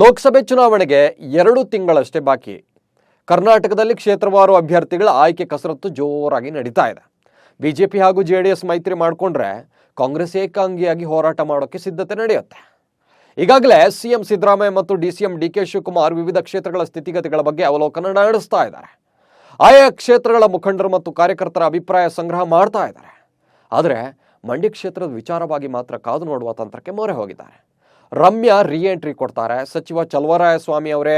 ಲೋಕಸಭೆ ಚುನಾವಣೆಗೆ ಎರಡು ತಿಂಗಳಷ್ಟೇ ಬಾಕಿ. ಕರ್ನಾಟಕದಲ್ಲಿ ಕ್ಷೇತ್ರವಾರು ಅಭ್ಯರ್ಥಿಗಳ ಆಯ್ಕೆ ಕಸರತ್ತು ಜೋರಾಗಿ ನಡೀತಾ ಇದೆ. ಬಿಜೆಪಿ ಹಾಗೂ ಜೆ ಡಿ ಎಸ್ ಮೈತ್ರಿ ಮಾಡಿಕೊಂಡ್ರೆ ಕಾಂಗ್ರೆಸ್ ಏಕಾಂಗಿಯಾಗಿ ಹೋರಾಟ ಮಾಡೋಕ್ಕೆ ಸಿದ್ಧತೆ ನಡೆಯುತ್ತೆ. ಈಗಾಗಲೇ ಸಿಎಂ ಸಿದ್ದರಾಮಯ್ಯ ಮತ್ತು D C M D K Shivakumar ವಿವಿಧ ಕ್ಷೇತ್ರಗಳ ಸ್ಥಿತಿಗತಿಗಳ ಬಗ್ಗೆ ಅವಲೋಕನ ನಡೆಸ್ತಾ ಇದ್ದಾರೆ. ಆಯಾ ಕ್ಷೇತ್ರಗಳ ಮುಖಂಡರು ಮತ್ತು ಕಾರ್ಯಕರ್ತರ ಅಭಿಪ್ರಾಯ ಸಂಗ್ರಹ ಮಾಡ್ತಾ ಇದ್ದಾರೆ. ಆದರೆ ಮಂಡ್ಯ ಕ್ಷೇತ್ರದ ವಿಚಾರವಾಗಿ ಮಾತ್ರ ಕಾದು ನೋಡುವ ತಂತ್ರಕ್ಕೆ ಮೊರೆ ಹೋಗಿದ್ದಾರೆ. ರಮ್ಯಾ ರಿ ಎಂಟ್ರಿ ಕೊಡ್ತಾರೆ. ಸಚಿವ ಚಲವರಾಯ ಸ್ವಾಮಿ ಅವರೇ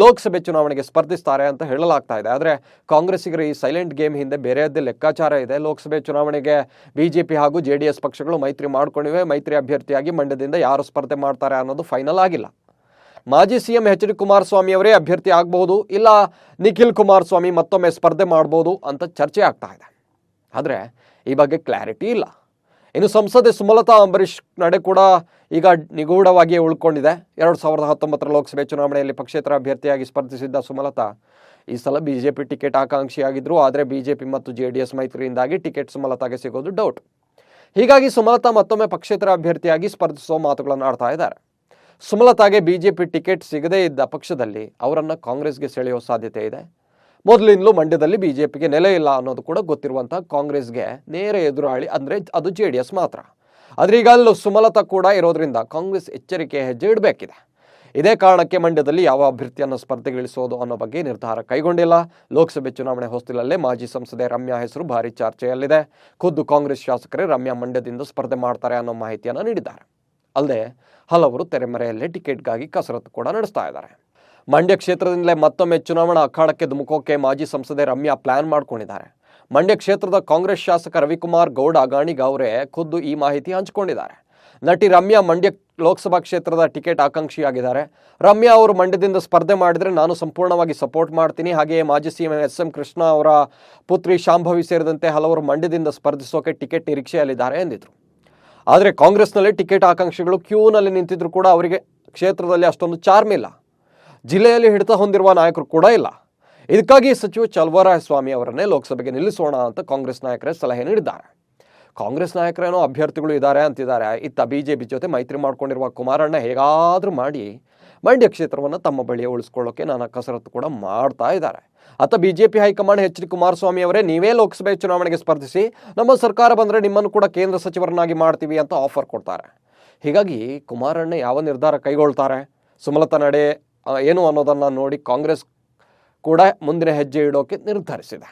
ಲೋಕಸಭೆ ಚುನಾವಣೆಗೆ ಸ್ಪರ್ಧಿಸ್ತಾರೆ ಅಂತ ಹೇಳಲಾಗ್ತಾ ಇದೆ. ಆದರೆ ಕಾಂಗ್ರೆಸ್ಸಿಗರ ಈ ಸೈಲೆಂಟ್ ಗೇಮ್ ಹಿಂದೆ ಬೇರೆಯದ್ದೇ ಲೆಕ್ಕಾಚಾರ ಇದೆ. ಲೋಕಸಭೆ ಚುನಾವಣೆಗೆ ಬಿಜೆಪಿ ಹಾಗೂ ಜೆ ಡಿ ಎಸ್ ಪಕ್ಷಗಳು ಮೈತ್ರಿ ಮಾಡ್ಕೊಂಡಿವೆ. ಮೈತ್ರಿ ಅಭ್ಯರ್ಥಿಯಾಗಿ ಮಂಡ್ಯದಿಂದ ಯಾರು ಸ್ಪರ್ಧೆ ಮಾಡ್ತಾರೆ ಅನ್ನೋದು ಫೈನಲ್ ಆಗಿಲ್ಲ. ಮಾಜಿ ಸಿಎಂ ಎಚ್ ಡಿ ಕುಮಾರಸ್ವಾಮಿ ಅವರೇ ಅಭ್ಯರ್ಥಿ ಆಗಬಹುದು, ಇಲ್ಲ ನಿಖಿಲ್ ಕುಮಾರಸ್ವಾಮಿ ಮತ್ತೊಮ್ಮೆ ಸ್ಪರ್ಧೆ ಮಾಡ್ಬೋದು ಅಂತ ಚರ್ಚೆ ಆಗ್ತಾ ಇದೆ. ಆದರೆ ಈ ಬಗ್ಗೆ ಕ್ಲಾರಿಟಿ ಇಲ್ಲ. ಇನ್ನು ಸಂಸದೆ ಸುಮಲತಾ ಅಂಬರೀಷ್ ನಡೆ ಕೂಡ ಈಗ ನಿಗೂಢವಾಗಿಯೇ ಉಳ್ಕೊಂಡಿದೆ. ಎರಡು ಸಾವಿರದ ಹತ್ತೊಂಬತ್ತರ ಲೋಕಸಭೆ ಚುನಾವಣೆಯಲ್ಲಿ ಪಕ್ಷೇತರ ಅಭ್ಯರ್ಥಿಯಾಗಿ ಸ್ಪರ್ಧಿಸಿದ್ದ ಸುಮಲತಾ ಈ ಸಲ ಬಿಜೆಪಿ ಟಿಕೆಟ್ ಆಕಾಂಕ್ಷಿಯಾಗಿದ್ದರು ಆದರೆ ಬಿಜೆಪಿ ಮತ್ತು ಜೆ ಡಿ ಎಸ್ ಮೈತ್ರಿಯಿಂದಾಗಿ ಟಿಕೆಟ್ ಸುಮಲತಾಗೆ ಸಿಗೋದು ಡೌಟ್. ಹೀಗಾಗಿ ಸುಮಲತಾ ಮತ್ತೊಮ್ಮೆ ಪಕ್ಷೇತರ ಅಭ್ಯರ್ಥಿಯಾಗಿ ಸ್ಪರ್ಧಿಸುವ ಮಾತುಗಳನ್ನು ಆಡ್ತಾ ಇದ್ದಾರೆ. ಸುಮಲತಾಗೆ ಬಿಜೆಪಿ ಟಿಕೆಟ್ ಸಿಗದೇ ಇದ್ದ ಪಕ್ಷದಲ್ಲಿ ಅವರನ್ನು ಕಾಂಗ್ರೆಸ್ಗೆ ಸೆಳೆಯುವ ಸಾಧ್ಯತೆ ಇದೆ. ಮೊದಲಿಂದಲೂ ಮಂಡ್ಯದಲ್ಲಿ ಬಿಜೆಪಿಗೆ ನೆಲೆ ಇಲ್ಲ ಅನ್ನೋದು ಕೂಡ ಗೊತ್ತಿರುವಂತಹ ಕಾಂಗ್ರೆಸ್ಗೆ ನೇರ ಎದುರಾಳಿ ಅಂದರೆ ಅದು ಜೆ ಡಿ ಎಸ್ ಮಾತ್ರ. ಆದರೆ ಈಗ ಸುಮಲತಾ ಕೂಡ ಇರೋದ್ರಿಂದ ಕಾಂಗ್ರೆಸ್ ಎಚ್ಚರಿಕೆ ಹೆಜ್ಜೆ ಇಡಬೇಕಿದೆ. ಇದೇ ಕಾರಣಕ್ಕೆ ಮಂಡ್ಯದಲ್ಲಿ ಯಾವ ಅಭ್ಯರ್ಥಿಯನ್ನು ಸ್ಪರ್ಧೆಗಿಳಿಸೋದು ಅನ್ನೋ ಬಗ್ಗೆ ನಿರ್ಧಾರ ಕೈಗೊಂಡಿಲ್ಲ. ಲೋಕಸಭೆ ಚುನಾವಣೆ ಹೊಸ್ತಿಲಲ್ಲೇ ಮಾಜಿ ಸಂಸದೆ ರಮ್ಯಾ ಹೆಸರು ಭಾರಿ ಚರ್ಚೆಯಲ್ಲಿದೆ. ಖುದ್ದು ಕಾಂಗ್ರೆಸ್ ಶಾಸಕರೇ ರಮ್ಯಾ ಮಂಡ್ಯದಿಂದ ಸ್ಪರ್ಧೆ ಮಾಡ್ತಾರೆ ಅನ್ನೋ ಮಾಹಿತಿಯನ್ನು ನೀಡಿದ್ದಾರೆ. ಅಲ್ಲದೆ ಹಲವರು ತೆರೆಮರೆಯಲ್ಲೇ ಟಿಕೆಟ್ಗಾಗಿ ಕಸರತ್ತು ಕೂಡ ನಡೆಸ್ತಾ ಇದ್ದಾರೆ. ಮಂಡ್ಯ ಕ್ಷೇತ್ರದಿಂದಲೇ ಮತ್ತೊಮ್ಮೆ ಚುನಾವಣಾ ಅಖಾಡಕ್ಕೆ ಧುಮುಕೋಕೆ ಮಾಜಿ ಸಂಸದೆ ರಮ್ಯಾ ಪ್ಲಾನ್ ಮಾಡ್ಕೊಂಡಿದ್ದಾರೆ. ಮಂಡ್ಯ ಕ್ಷೇತ್ರದ ಕಾಂಗ್ರೆಸ್ ಶಾಸಕ ರವಿಕುಮಾರ್ ಗೌಡ, ಗಾಣಿಗ ಅವರೇ ಖುದ್ದು ಈ ಮಾಹಿತಿ ಹಂಚಿಕೊಂಡಿದ್ದಾರೆ. ನಟಿ ರಮ್ಯಾ ಮಂಡ್ಯ ಲೋಕಸಭಾ ಕ್ಷೇತ್ರದ ಟಿಕೆಟ್ ಆಕಾಂಕ್ಷಿಯಾಗಿದ್ದಾರೆ. ರಮ್ಯಾ ಅವರು ಮಂಡ್ಯದಿಂದ ಸ್ಪರ್ಧೆ ಮಾಡಿದರೆ ನಾನು ಸಂಪೂರ್ಣವಾಗಿ ಸಪೋರ್ಟ್ ಮಾಡ್ತೀನಿ. ಹಾಗೆಯೇ ಮಾಜಿ ಸಿಎಂ ಎಸ್ ಎಂ ಕೃಷ್ಣ ಅವರ ಪುತ್ರಿ ಶಾಂಭವಿ ಸೇರಿದಂತೆ ಹಲವರು ಮಂಡ್ಯದಿಂದ ಸ್ಪರ್ಧಿಸೋಕೆ ಟಿಕೆಟ್ ನಿರೀಕ್ಷೆಯಲ್ಲಿದ್ದಾರೆ ಎಂದಿದ್ರು. ಆದರೆ ಕಾಂಗ್ರೆಸ್ನಲ್ಲಿ ಟಿಕೆಟ್ ಆಕಾಂಕ್ಷಿಗಳು ಕ್ಯೂನಲ್ಲಿ ನಿಂತಿದ್ರು ಕೂಡ ಅವರಿಗೆ ಕ್ಷೇತ್ರದಲ್ಲಿ ಅಷ್ಟೊಂದು ಚಾರ್ಮ್ ಇಲ್ಲ. ಜಿಲ್ಲೆಯಲ್ಲಿ ಹಿಡಿತ ಹೊಂದಿರುವ ನಾಯಕರು ಕೂಡ ಇಲ್ಲ. ಇದಕ್ಕಾಗಿ ಸಚಿವ ಚಲವರಾಯ ಸ್ವಾಮಿ ಅವರನ್ನೇ ಲೋಕಸಭೆಗೆ ನಿಲ್ಲಿಸೋಣ ಅಂತ ಕಾಂಗ್ರೆಸ್ ನಾಯಕರೇ ಸಲಹೆ ನೀಡಿದ್ದಾರೆ. ಕಾಂಗ್ರೆಸ್ ನಾಯಕರೇನೋ ಅಭ್ಯರ್ಥಿಗಳು ಇದ್ದಾರೆ ಅಂತಿದ್ದಾರೆ. ಇತ್ತ ಬಿಜೆಪಿ ಜೊತೆ ಮೈತ್ರಿ ಮಾಡ್ಕೊಂಡಿರುವ ಕುಮಾರಣ್ಣ ಹೇಗಾದರೂ ಮಾಡಿ ಮಂಡ್ಯ ಕ್ಷೇತ್ರವನ್ನು ತಮ್ಮ ಬಳಿಯ ಉಳಿಸ್ಕೊಳ್ಳೋಕೆ ನಾನಾ ಕಸರತ್ತು ಕೂಡ ಮಾಡ್ತಾ ಇದ್ದಾರೆ. ಅತ್ತ BJP high command H D Kumaraswamy ಅವರೇ, ನೀವೇ ಲೋಕಸಭೆ ಚುನಾವಣೆಗೆ ಸ್ಪರ್ಧಿಸಿ, ನಮ್ಮ ಸರ್ಕಾರ ಬಂದರೆ ನಿಮ್ಮನ್ನು ಕೂಡ ಕೇಂದ್ರ ಸಚಿವರನ್ನಾಗಿ ಮಾಡ್ತೀವಿ ಅಂತ ಆಫರ್ ಕೊಡ್ತಾರೆ. ಹೀಗಾಗಿ ಕುಮಾರಣ್ಣ ಯಾವ ನಿರ್ಧಾರ ಕೈಗೊಳ್ತಾರೆ? ಸುಮಲತಾ ನಡೆ ಏನು ಅನ್ನೋದನ್ನು ನೋಡಿ ಕಾಂಗ್ರೆಸ್ ಕೂಡ ಮುಂದಿನ ಹೆಜ್ಜೆ ಇಡೋಕೆ ನಿರ್ಧರಿಸಿದೆ.